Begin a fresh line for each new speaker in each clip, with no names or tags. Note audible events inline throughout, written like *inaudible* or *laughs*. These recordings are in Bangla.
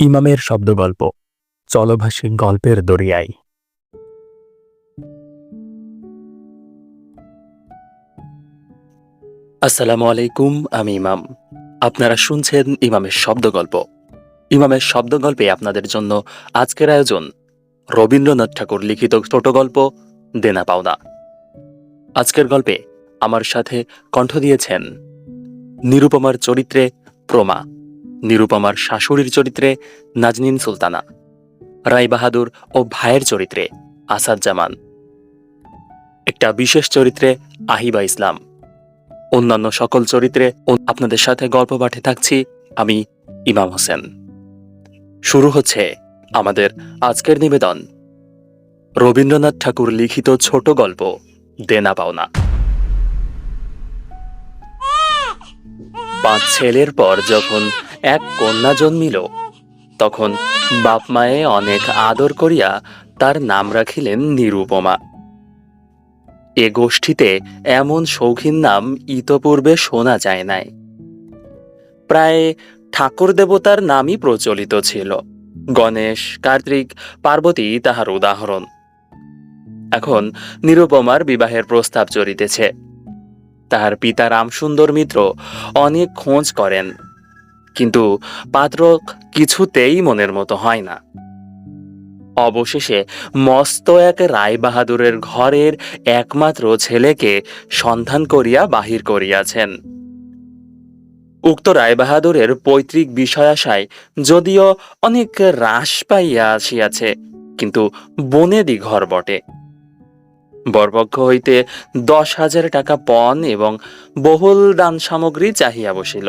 ইমামের শব্দগল্প চলভাষী গল্পের দরিয়ায় আসসালামু আলাইকুম, আমি ইমাম। আপনারা শুনছেন ইমামের শব্দগল্প। ইমামের শব্দগল্পে আপনাদের জন্য আজকের আয়োজন, রবীন্দ্রনাথ ঠাকুর লিখিত ছোট গল্প দেনা পাওনা। আজকের গল্পে আমার সাথে কণ্ঠ দিয়েছেন, নিরুপমার চরিত্রে প্রমা। নিরুপমার শাশুড়ির চরিত্রে নাজনীন সুলতানা রায় বাহাদুর ও ভাইয়ের চরিত্রে আসাদ জামান একটা বিশেষ চরিত্রে আহিবা ইসলাম। অন্যান্য সকল চরিত্রে আপনাদের সাথে গল্প পাঠে থাকছি আমি ইমাম হোসেন। শুরু হচ্ছে আমাদের আজকের নিবেদন। রবীন্দ্রনাথ ঠাকুর লিখিত ছোট গল্প, দেনা পাওনা। পাঁচ ছেলের পর যখন এক কন্যা জন্মিল। তখন বাপ মায়ে অনেক আদর করিয়া তার নাম রাখিলেন নিরুপমা। এ গোষ্ঠীতে এমন শৌখিন নাম ইতপূর্বে শোনা যায় নাই। প্রায় ঠাকুর দেবতার নামই প্রচলিত ছিল। গণেশ কার্তিক পার্বতী তাহার উদাহরণ। এখন নিরুপমার বিবাহের প্রস্তাব চলিতেছে। তাহার পিতা রামসুন্দর মিত্র অনেক খোঁজ করেন। কিন্তু পাত্র কিছুতেই মনের মতো হয় না। অবশেষে মস্ত এক রায় বাহাদুরের ঘরের একমাত্র ছেলেকে সন্ধান করিয়া বাহির করিয়াছেন। উক্ত রায়বাহাদুরের পৈতৃক বিষয়াশায় যদিও অনেক হ্রাস পাইয়া আসিয়াছে, কিন্তু বনেদি ঘর বটে। বরপক্ষ হইতে দশ হাজার টাকা পণ এবং বহুল দান সামগ্রী চাহিয়া বসিল।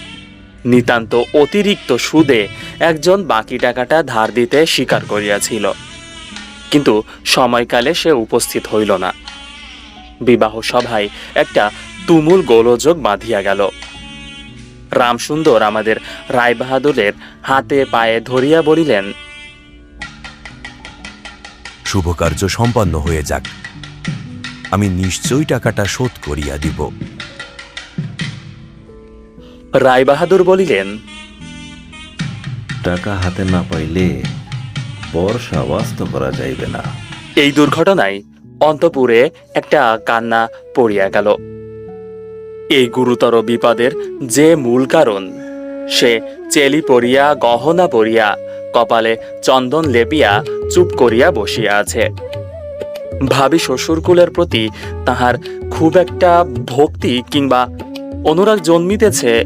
নিতান্ত অতিরিক্ত সুদে একজন বাকি টাকাটা ধার দিতে স্বীকার করিয়াছিল। কিন্তু সময়কালে সে উপস্থিত হইল না। বিবাহ সভায় একটা তুমুল গোলযোগ বাঁধিয়া গেল। রামসুন্দর আমাদের রায়বাহাদুরের হাতে পায়ে ধরিয়া বলিলেন
শুভ কার্য সম্পন্ন হয়ে যাক। আমি নিশ্চয়ই টাকাটা শোধ করিয়া দিব।
রায়বাহাদুর বলিলেন
টাকা হাতে না পাইলে করা যাইবে না।
এই দুর্ঘটনায় অন্তপুরে একটা কান্না পড়িয়া গেল। এই গুরুতর বিপদের যে মূল কারণ সে চেলি পরিয়া গহনা পরিয়া কপালে চন্দন লেপিয়া চুপ করিয়া বসিয়া আছে। ভাবি শ্বশুরকুলের প্রতি তাহার খুব একটা ভক্তি কিংবা অনুরাগ জন্মিতেছে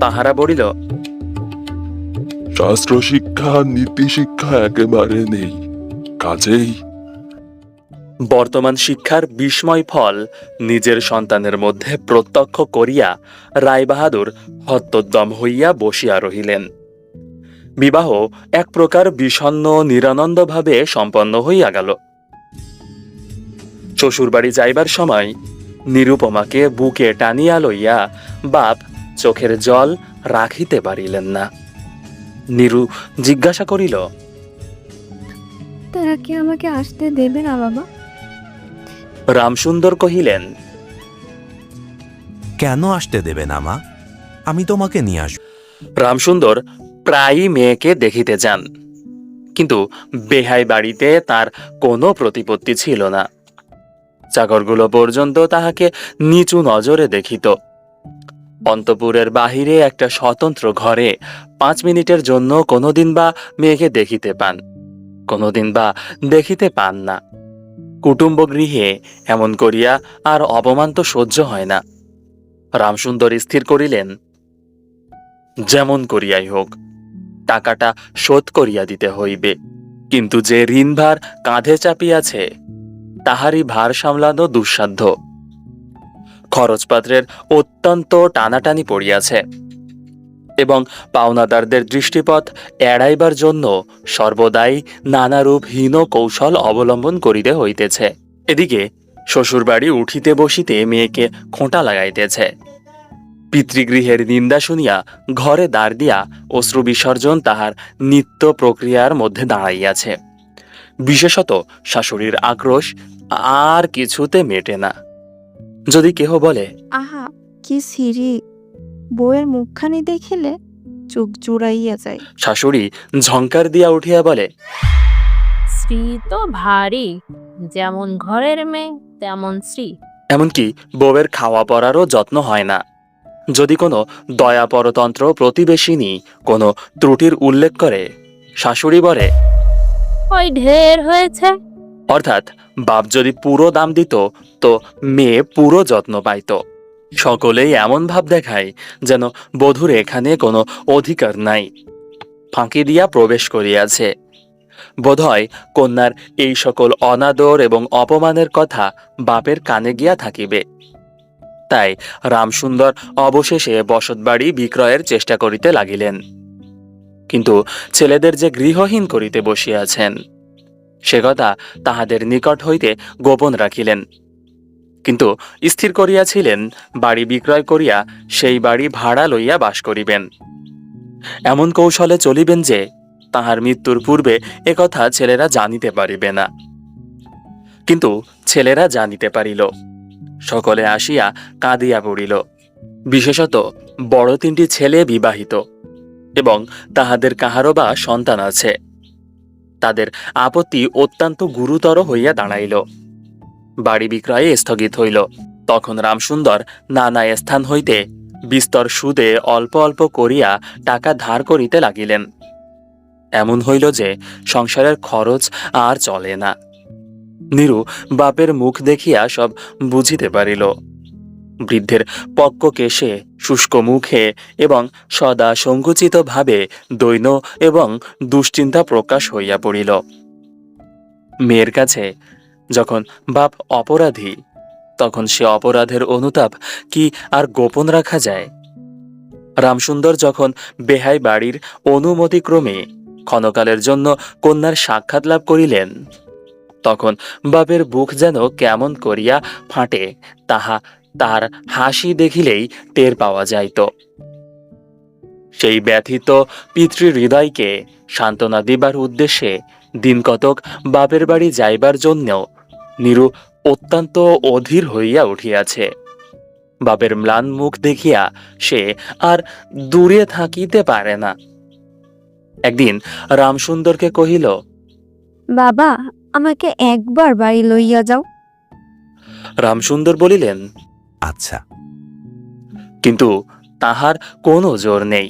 তাহারা বলিল
শাস্ত্র শিক্ষা নীতি শিক্ষা একেবারে নেই। কাজেই
বর্তমান শিক্ষার বিস্ময় ফল নিজের সন্তানের মধ্যে প্রত্যক্ষ করিয়া রায়বাহাদুর হত্যোদ্যম হইয়া বসিয়া রহিলেন। বিবাহ এক প্রকার বিষণ্ন নিরানন্দভাবে সম্পন্ন হইয়া গেল। শ্বশুরবাড়ি যাইবার সময় নিরুপমাকে বুকে টানিয়া লইয়া বাপ চোখের জল রাখিতে পারিলেন না। নিরু জিজ্ঞাসা করিল
তারা কি আমাকে আসতে দেবে না বাবা?
রামসুন্দর কহিলেন
কেন আসতে দেবে না মা? আমি তোমাকে নিয়ে আসব।
রামসুন্দর প্রায়ই মেয়েকে দেখিতে যান কিন্তু বেহাই বাড়িতে তার কোনো প্রতিপত্তি ছিল না। চাকরগুলো পর্যন্ত তাহাকে নিচু নজরে দেখিত। অন্তপুরের বাহিরে একটা স্বতন্ত্র ঘরে পাঁচ মিনিটের জন্য কোনোদিন বা মেয়েকে দেখিতে পান, কোনোদিন বা দেখিতে পান না। কুটুম্ব গৃহে এমন করিয়া আর অপমান তো সহ্য হয় না। রামসুন্দর স্থির করিলেন, যেমন করিয়াই হোক, টাকাটা শোধ করিয়া দিতে হইবে। কিন্তু যে ঋণভার কাঁধে চাপিয়াছে, তাহারই ভার সামলানো দুঃসাধ্য। খরচপত্রের অত্যন্ত টানাটানি পড়িয়াছে এবং পাওনাদারদের দৃষ্টিপথ এড়াইবার জন্য সর্বদাই নানারূপ হীন কৌশল অবলম্বন করিতে হইতেছে। এদিকে শ্বশুরবাড়ি উঠিতে বসিতে মেয়েকে খোঁটা লাগাইতেছে। পিতৃগৃহের নিন্দা শুনিয়া ঘরে দাঁড় দিয়া অশ্রু বিসর্জন তাহার নিত্য প্রক্রিয়ার মধ্যে দাঁড়াইয়াছে। বিশেষত শাশুড়ির আক্রোশ আর কিছুতে মেটে না। যদি কেহ বলে
আহা কি সিঁড়ি। বউয়ের মুখখানি দেখিলে চোখ জুড়াইয়া যায়।
শাশুড়ি ঝংকার দিয়া উঠিয়া বলে
স্ত্রী তো ভারী যেমন ঘরের মেয়ে তেমন স্ত্রী।
এমনকি বউয়ের খাওয়া পড়ারও যত্ন হয় না। যদি কোনো দয়াপরতন্ত্র প্রতিবেশিনী কোনো ত্রুটির উল্লেখ করে শাশুড়ি বলে
ওই ঢের হয়েছে
অর্থাৎ বাপ যদি পুরো দাম দিত, তো মেয়ে পুরো যত্ন পাইত। সকলেই এমন ভাব দেখায় যেন বধূর এখানে কোনো অধিকার নাই। ফাঁকি দিয়া প্রবেশ করিয়াছে। বোধহয় কন্যার এই সকল অনাদর এবং অপমানের কথা বাপের কানে গিয়া থাকিবে। তাই রামসুন্দর অবশেষে বসতবাড়ি বিক্রয়ের চেষ্টা করিতে লাগিলেন। কিন্তু ছেলেদের যে গৃহহীন করিতে বসিয়াছেন। সে কথা তাহাদের নিকট হইতে গোপন রাখিলেন। কিন্তু স্থির করিয়াছিলেন, বাড়ি বিক্রয় করিয়া সেই বাড়ি ভাড়া লইয়া বাস করিবেন। এমন কৌশলে চলিবেন যে, তাহার মৃত্যুর পূর্বে একথা ছেলেরা জানিতে পারিবে না। কিন্তু ছেলেরা জানিতে পারিল। সকলে আসিয়া কাঁদিয়া পড়িল। বিশেষত বড় তিনটি ছেলে বিবাহিত এবং তাহাদের কাহারও বা সন্তান আছে। তাদের আপত্তি অত্যন্ত গুরুতর হইয়া দাঁড়াইল। বাড়ি বিক্রয়ে স্থগিত হইল। তখন রামসুন্দর নানা স্থান হইতে বিস্তর সুদে অল্প অল্প করিয়া টাকা ধার করিতে লাগিলেন। এমন হইল যে সংসারের খরচ আর চলে না। নীরু বাপের মুখ দেখিয়া সব বুঝিতে পারিল। বৃদ্ধের পক্ক কেশে শুষ্ক মুখে এবং সদা সংকুচিত ভাবে দৈন্য এবং দুশ্চিন্তা প্রকাশ হইয়া পড়িল। মেয়ের কাছে যখন বাপ অপরাধী, তখন সে অপরাধের অনুতাপ কি আর গোপন রাখা যায়? রামসুন্দর যখন বেহাই বাড়ির অনুমতিক্রমে ক্ষণকালের জন্য কন্যার সাক্ষাৎ লাভ করিলেন, তখন বাপের বুক যেন কেমন করিয়া ফাটে, তাহা তার হাসি দেখিলেই টের পাওয়া যাইত। সেই ব্যথিত পিতৃ হৃদয়কে সান্ত্বনা দিবার উদ্দেশ্যে দিনকতক বাপের বাড়ি যাইবার জন্যও নিরু অত্যন্ত অধীর হইয়া উঠিয়াছে। বাপের ম্লান মুখ দেখিয়া সে আর দূরে থাকিতে পারে না। একদিন রামসুন্দরকে কহিল
বাবা আমাকে একবার বাড়ি লইয়া যাও।
রামসুন্দর বলিলেন
আচ্ছা।
কিন্তু তাহার কোনো জোর নেই।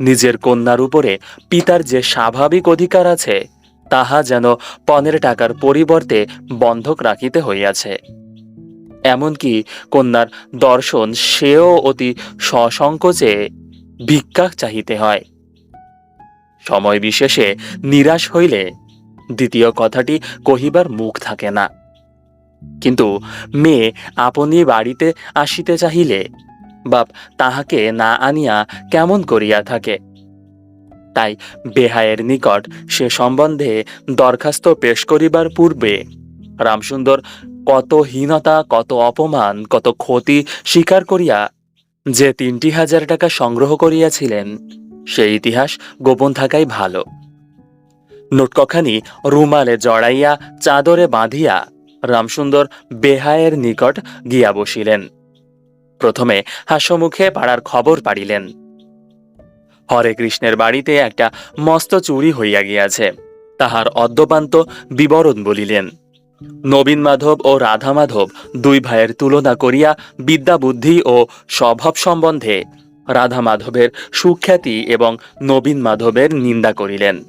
নিজের কন্যার উপরে পিতার যে স্বাভাবিক অধিকার আছে, তাহা যেন পনেরো টাকার পরিবর্তে বন্ধক রাখিতে হইয়াছে। এমনকি কন্যার দর্শন সেও অতি সসংকোচে ভিক্ষা চাহিতে হয়। সময় বিশেষে নিরাশ হইলে দ্বিতীয় কথাটি কহিবার মুখ থাকে না। কিন্তু মেয়ে আপনি বাড়িতে আসিতে চাহিলে বাপ তাহাকে না আনিয়া কেমন করিয়া থাকে? তাই বেহায়ের নিকট সে সম্বন্ধে দরখাস্ত পেশ করিবার পূর্বে রামসুন্দর কত হীনতা, কত অপমান, কত ক্ষতি স্বীকার করিয়া যে তিনটি হাজার টাকা সংগ্রহ করিয়াছিলেন সেই ইতিহাস গোপন থাকাই ভালো। নোটকখানি রুমালে জড়াইয়া চাদরে বাঁধিয়া রামসুন্দর বেহায়ের নিকট গিয়া বসিলেন। প্রথমে হাস্যমুখে পাড়ার খবর পাড়িলেন। হরে কৃষ্ণের বাড়িতে একটা মস্ত চুরি হইয়া গিয়াছে। তাহার অদ্যপান্ত বিবরণ বলিলেন, নবীন মাধব ও রাধা মাধব দুই ভাইয়ের তুলনা করিয়া বিদ্যা বুদ্ধি ও স্বভাব সম্বন্ধে রাধা মাধবের সুখ্যাতি এবং নবীন মাধবের নিন্দা করিলেন।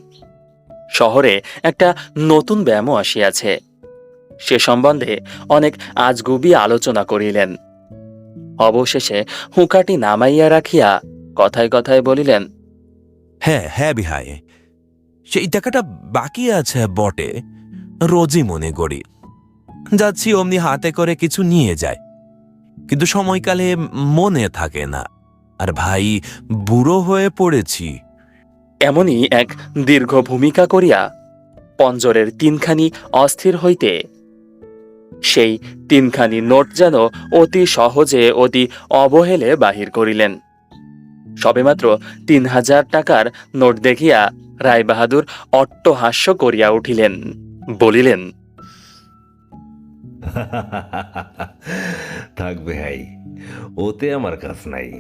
শহরে একটা নতুন ব্যায়ামও আসিয়াছে। সে সম্বন্ধে অনেক আজগুবি আলোচনা করিলেন। অবশেষে হুঁকাটি নামাইয়া রাখিয়া কথায় কথায় বলিলেন
হ্যাঁ হ্যাঁ বিহাই সেই টাকাটা বাকি আছে বটে রোজই মনে করি। যাচ্ছি অমনি হাতে করে কিছু নিয়ে যায় কিন্তু সময়কালে মনে থাকে না আর ভাই বুড়ো হয়ে পড়েছি।
এমনই এক দীর্ঘ ভূমিকা করিয়া পঞ্জরের তিনখানি অস্থির হইতে সেই তিনখানি নোট যেন অতি সহজে অতি অবহেলে বাহির করিলেন। সবেমাত্র তিন হাজার টাকার নোট দেখিয়া রায়বাহাদুর অট্টহাস্য করিয়া উঠিলেন বলিলেন *laughs*
থাকবে হাই ওতে আমার কাজ নাই।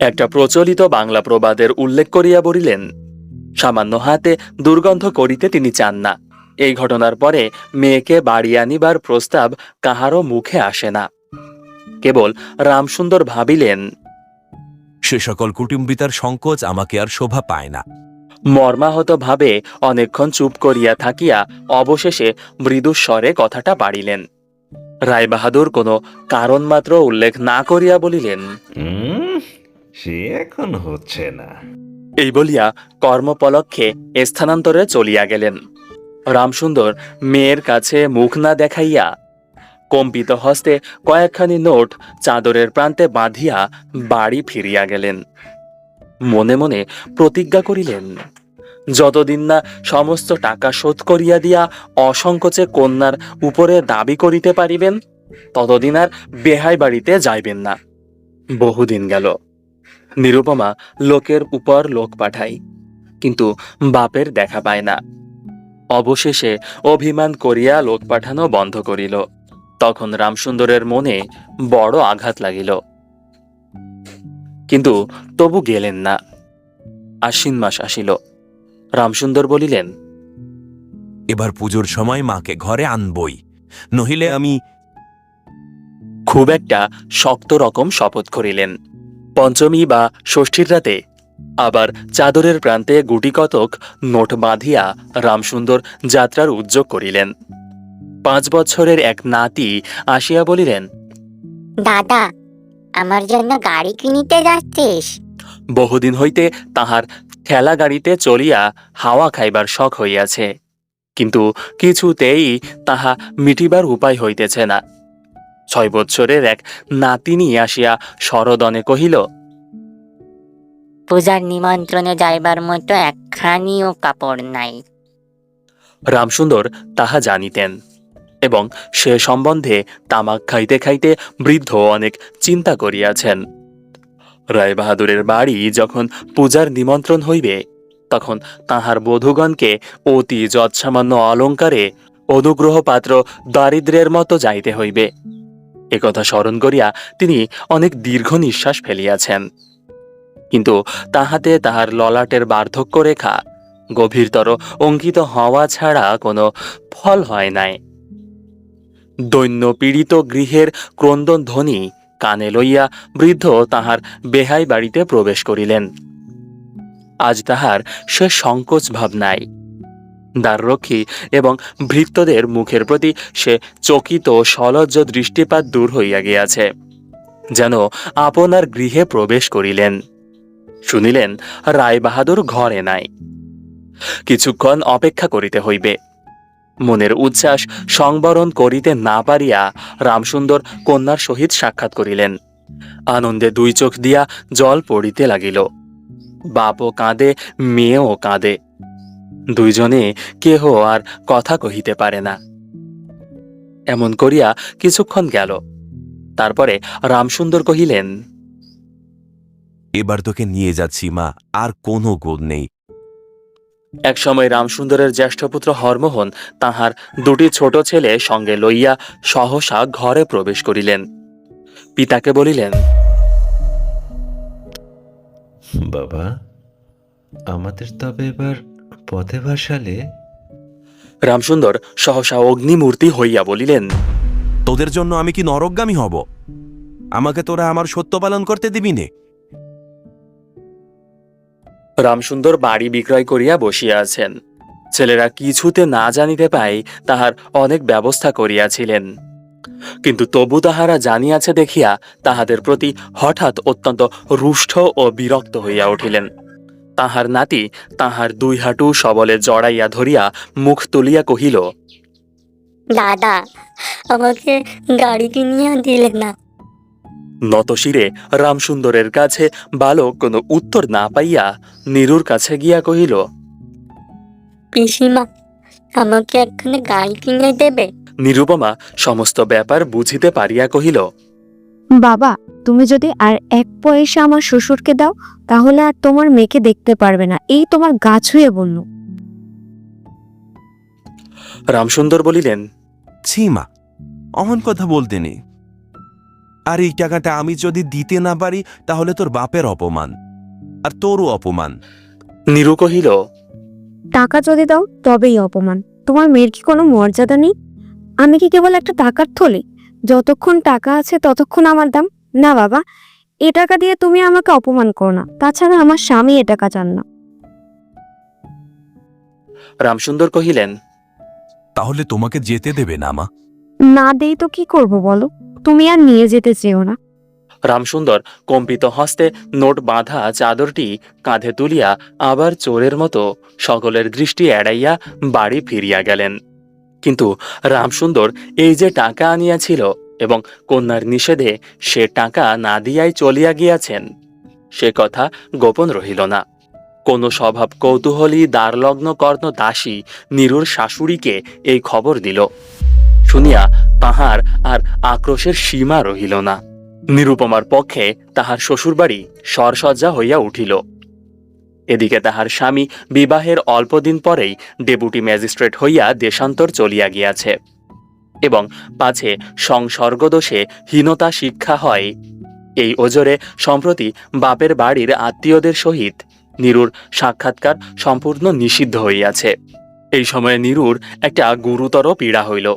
একটা প্রচলিত বাংলা প্রবাদের উল্লেখ করিয়া বলিলেন সামান্য হাতে দুর্গন্ধ করিতে তিনি চান না। এই ঘটনার পরে মেয়েকে বাড়ি আনিবার প্রস্তাব কাহারও মুখে আসে না। কেবল রামসুন্দর ভাবিলেন
সে সকল কুটুম্বিতার সংকোচ আমাকে আর শোভা পায় না।
মর্মাহত ভাবে অনেকক্ষণ চুপ করিয়া থাকিয়া অবশেষে মৃদুস্বরে কথাটা বাড়িলেন। রায়বাহাদুর কোনো কারণ মাত্র উল্লেখ না করিয়া বলিলেন
সে এখন হচ্ছে না।
এই বলিয়া কর্মপলক্ষে স্থানান্তরে চলিয়া গেলেন। রামসুন্দর মেয়ের কাছে মুখ না দেখাইয়া কম্পিত হস্তে কয়েকখানি নোট চাদরের প্রান্তে বাঁধিয়া বাড়ি ফিরিয়া গেলেন। মনে মনে প্রতিজ্ঞা করিলেন, যতদিন না সমস্ত টাকা শোধ করিয়া দিয়া অসংকোচে কন্যার উপরে দাবি করিতে পারিবেন, ততদিন আর বেহাই বাড়িতে যাইবেন না। বহুদিন গেল। নিরুপমা লোকের উপর লোক পাঠায়, কিন্তু বাপের দেখা পায় না। অবশেষে অভিমান করিয়া লোক পাঠানো বন্ধ করিল। তখন রামসুন্দরের মনে বড় আঘাত লাগিল। কিন্তু তবু গেলেন না। আশ্বিন মাস আসিল। রামসুন্দর বলিলেন
এবার পুজোর সময় মাকে ঘরে আনবই নহিলে আমি
খুব একটা শক্ত রকম শপথ করিলেন। পঞ্চমী বা ষষ্ঠীর রাতে আবার চাদরের প্রান্তে গুটি কতক নোট বাঁধিয়া রামসুন্দর যাত্রার উদ্যোগ করিলেন। পাঁচ বছরের এক নাতি আসিয়া বলিলেন
দাদা আমার জন্য গাড়ি কিনিতে যাচ্ছিস?
বহুদিন হইতে তাহার ঠেলা গাড়িতে চলিয়া হাওয়া খাইবার শখ হইয়াছে কিন্তু কিছুতেই তাহা মিটিবার উপায় হইতেছে না। ছয় বৎসরের এক নাতিনি আসিয়া সরদনে কহিল
পূজার নিমন্ত্রণে যাইবার মতো একখানিও কাপড় নাই।
রামসুন্দর তাহা জানিতেন এবং সে সম্বন্ধে তামাক খাইতে খাইতে বৃদ্ধ অনেক চিন্তা করিয়াছেন। রায়বাহাদুরের বাড়ি যখন পূজার নিমন্ত্রণ হইবে, তখন তাহার বধূগণকে অতি যৎসামান্য অলঙ্কারে অনুগ্রহ পাত্র দারিদ্র্যের মতো যাইতে হইবে। একথা স্মরণ করিয়া তিনি অনেক দীর্ঘ নিঃশ্বাস ফেলিয়াছেন। কিন্তু তাহাতে তাহার ললাটের বার্ধক্য রেখা গভীরতর অঙ্কিত হওয়া ছাড়া কোনো ফল হয় নাই। দৈন্য পীড়িত গৃহের ক্রন্দন ধ্বনি কানে লইয়া বৃদ্ধ তাহার বেহাই বাড়িতে প্রবেশ করিলেন। আজ তাহার সে সংকোচ ভাব নাই। দ্বাররক্ষী এবং ভৃত্যদের মুখের প্রতি সে চকিত সলজ্জ দৃষ্টিপাত দূর হইয়া গিয়াছে, যেন আপনার গৃহে প্রবেশ করিলেন। শুনিলেন, রায়বাহাদুর ঘরে নাই। কিছুক্ষণ অপেক্ষা করিতে হইবে। মনের উচ্ছ্বাস সংবরণ করিতে না পারিয়া রামসুন্দর কন্যার সহিত সাক্ষাৎ করিলেন। আনন্দে দুই চোখ দিয়া জল পড়িতে লাগিল। বাপও কাঁদে, মেয়েও কাঁদে। দুইজনে কেহ আর কথা কহিতে পারে না। এমন করিয়া কিছুক্ষণ গেল। তারপরে রামসুন্দর কহিলেন
এবার তোকে নিয়ে যাচ্ছি মা। আর কোনো গোদ নেই।
একসময় রামসুন্দরের জ্যেষ্ঠপুত্র হরমোহন তাহার দুটি ছোট ছেলে সঙ্গে লইয়া সহসা ঘরে প্রবেশ করিলেন। পিতাকে বলিলেন
বাবা আমাদের তবে এবার পথে ভাসালে?
রামসুন্দর সহসা অগ্নিমূর্তি হইয়া বলিলেন
তোদের জন্য আমি কি নরকগামী হব? আমাকে তোরা আমার সত্য পালন করতে দিবি নে।
রামসুন্দর বাড়ি বিক্রয় করিয়া বসিয়া আছেন। ছেলেরা কিছুতে না জানিতে পাই তাহার অনেক ব্যবস্থা করিয়াছিলেন। কিন্তু তবু তাহারা জানিয়াছে দেখিয়া তাহাদের প্রতি হঠাৎ অত্যন্ত রুষ্ট ও বিরক্ত হইয়া উঠিলেন। তাহার নাতি তাহার দুই হাঁটু সবলে জড়াইয়া ধরিয়া মুখ তুলিয়া কহিল,
দাদা, আমাকে গাড়ি কিনিয়ে দিলে না।
নতশিরে রামসুন্দরের কাছে বালক কোনো উত্তর না পাইয়া নীরুর কাছে গিয়া কহিল
পিসিমা আমাকে একখানে গাড়ি কিনে দেবে?
নিরুপমা সমস্ত ব্যাপার বুঝিতে পারিয়া কহিল
বাবা তুমি যদি আর এক পয়সা আমার শ্বশুরকে দাও তাহলে আর তোমার মেয়েকে দেখতে পারবে না। এই তোমার গাছ হয়ে বলল।
রামসুন্দর বলিলেন
ছি মা অমন কথা বলতে নেই। আর এই টাকাটা আমি যদি দিতে না পারি তাহলে তোর বাপের অপমান। আর তোরও অপমান।
নীরু কহিল
টাকা যদি দাও তবেই অপমান। তোমার মেয়ের কি কোনো মর্যাদা নেই? আমি কি কেবল একটা টাকার থলি? যতক্ষণ টাকা আছে ততক্ষণ আমার দাম। না বাবা এ টাকা দিয়ে তুমি আমাকে অপমান করো না। তাছাড়া আমার স্বামী এ টাকা চান না।
রামসুন্দর কহিলেন
তাহলে তোমাকে যেতে দেবে না মা?
না দেই তো কি করব বলো? তুমি আর নিয়ে যেতে চেও না।
রামসুন্দর কম্পিত হস্তে নোট বাঁধা চাদরটি কাঁধে তুলিয়া আবার চোরের মতো সকলের দৃষ্টি এড়াইয়া বাড়ি ফিরিয়া গেলেন। কিন্তু রামসুন্দর এই যে টাকা আনিয়াছিল এবং কন্যার নিষেধে সে টাকা না দিয়াই চলিয়া গিয়াছেন, সে কথা গোপন রহিল না। কোন স্বভাব কৌতূহলী দ্বারলগ্ন কর্ণ দাসী নিরুর শাশুড়িকে এই খবর দিল। শুনিয়া তাহার আর আক্রোশের সীমা রহিল না। নিরুপমার পক্ষে তাহার শ্বশুরবাড়ি সরসজ্জা হইয়া উঠিল। এদিকে তাহার স্বামী বিবাহের অল্পদিন পরেই ডেপুটি ম্যাজিস্ট্রেট হইয়া দেশান্তর চলিয়া গিয়াছে এবং পাছে সংসর্গদোষে হীনতা শিক্ষা হয়। এই ওজরে সম্প্রতি বাপের বাড়ির আত্মীয়দের সহিত নীরুর সাক্ষাৎকার সম্পূর্ণ নিষিদ্ধ হইয়াছে। এই সময়ে নীরুর একটা গুরুতর পীড়া হইল।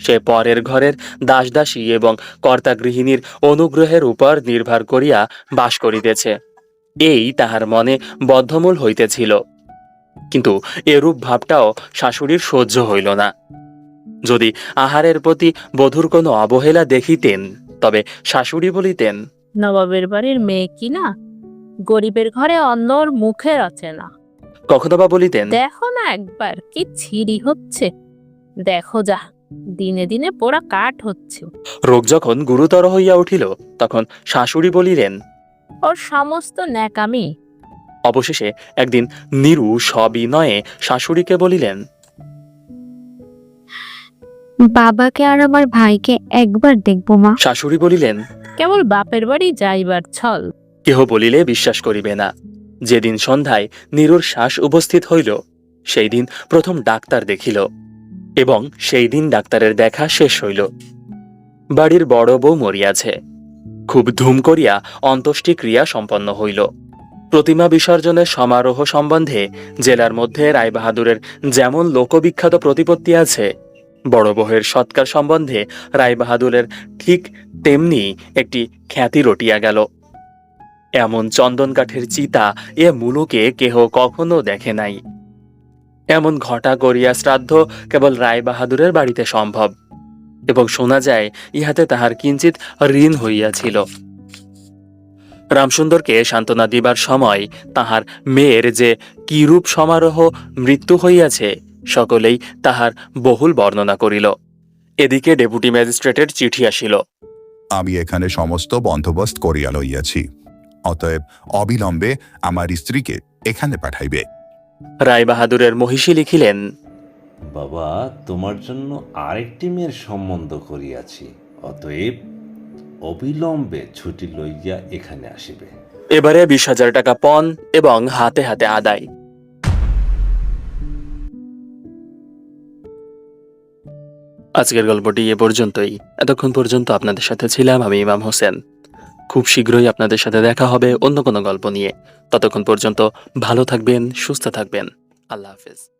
সে পরের ঘরের দাসদাসী এবং কর্তা গৃহিণীর অনুগ্রহের উপর নির্ভর করিয়া বাস করিতেছে। এই তাহার মনে বদ্ধমূল হইতেছিল। কিন্তু এরূপ ভাবটাও শাশুড়ির সহ্য হইল না। যদি আহারের প্রতি বধূর কোনো অবহেলা দেখিতেন তবে শাশুড়ি বলিতেন
নবাবের বাড়ির মেয়ে কি না? গরিবের ঘরে অন্যর মুখে আছে না।
কখনো বা বলিতেন
দেখো না একবার কি ছিরি হচ্ছে। দেখো যা। দিনে দিনে পোড়া কাঠ হচ্ছে
রোগ যখন গুরুতর হইয়া উঠিল তখন শাশুড়ি বলিলেন
ওর সমস্ত ন্যাকামি।
অবশেষে একদিন নীরু সবিনয়ে শাশুড়িকে বলিলেন
বাবাকে আর আমার ভাইকে একবার দেখব মা।
শাশুড়ি বলিলেন
কেবল বাপের বাড়ি যাইবার ছল।
কেহ বলিলে বিশ্বাস করিবে না। যেদিন সন্ধ্যায় নীরুর শ্বাস উপস্থিত হইল সেই দিন প্রথম ডাক্তার দেখিল। এবং সেই দিন ডাক্তারের দেখা শেষ হইল। বাড়ির বড় বউ মরিয়াছে। খুব ধুম করিয়া অন্ত্যেষ্টি ক্রিয়া সম্পন্ন হইল। প্রতিমা বিসর্জনের সমারোহ সম্বন্ধে জেলার মধ্যে রায়বাহাদুরের যেমন লোকবিখ্যাত প্রতিপত্তি আছে, বড় বউয়ের সৎকার সম্বন্ধে রায়বাহাদুরের ঠিক তেমনি একটি খ্যাতি রটিয়া গেল। এমন চন্দন কাঠের চিতা এ মুলুকে কেহ কখনো দেখে নাই। এমন ঘটা করিয়া শ্রাদ্ধ কেবল রায় বাহাদুরের বাড়িতে সম্ভব। এবং শোনা যায়, ইহাতে তাহার কিঞ্চিত ঋণ হইয়াছিল। রামসুন্দরকে সান্ত্বনা দিবার সময় তাহার মেয়ের যে কিরূপ সমারোহ মৃত্যু হইয়াছে, সকলেই তাহার বহুল বর্ণনা করিল। এদিকে ডেপুটি ম্যাজিস্ট্রেটের চিঠি আসিল।
আমি এখানে সমস্ত বন্দোবস্ত করিয়া লইয়াছি। অতএব অবিলম্বে আমার স্ত্রীকে এখানে পাঠাইবে।
রায়বাহাদুরের মহিষী লিখিলেন
বাবা তোমার জন্য আরেকটি মেয়ের সম্বন্ধ করিয়াছি অতএব অবিলম্বে ছুটি লইয়া এখানে আসিবে।
এবারে বিশ হাজার টাকা পণ এবং হাতে হাতে আদায়। আজকের গল্পটি এ পর্যন্তই। এতক্ষণ পর্যন্ত আপনাদের সাথে ছিলাম আমি ইমাম হোসেন। খুব শীঘ্রই আপনাদের সাথে দেখা হবে অন্য কোনো গল্প নিয়ে। ততক্ষণ পর্যন্ত ভালো থাকবেন, সুস্থ থাকবেন। আল্লাহ হাফেজ।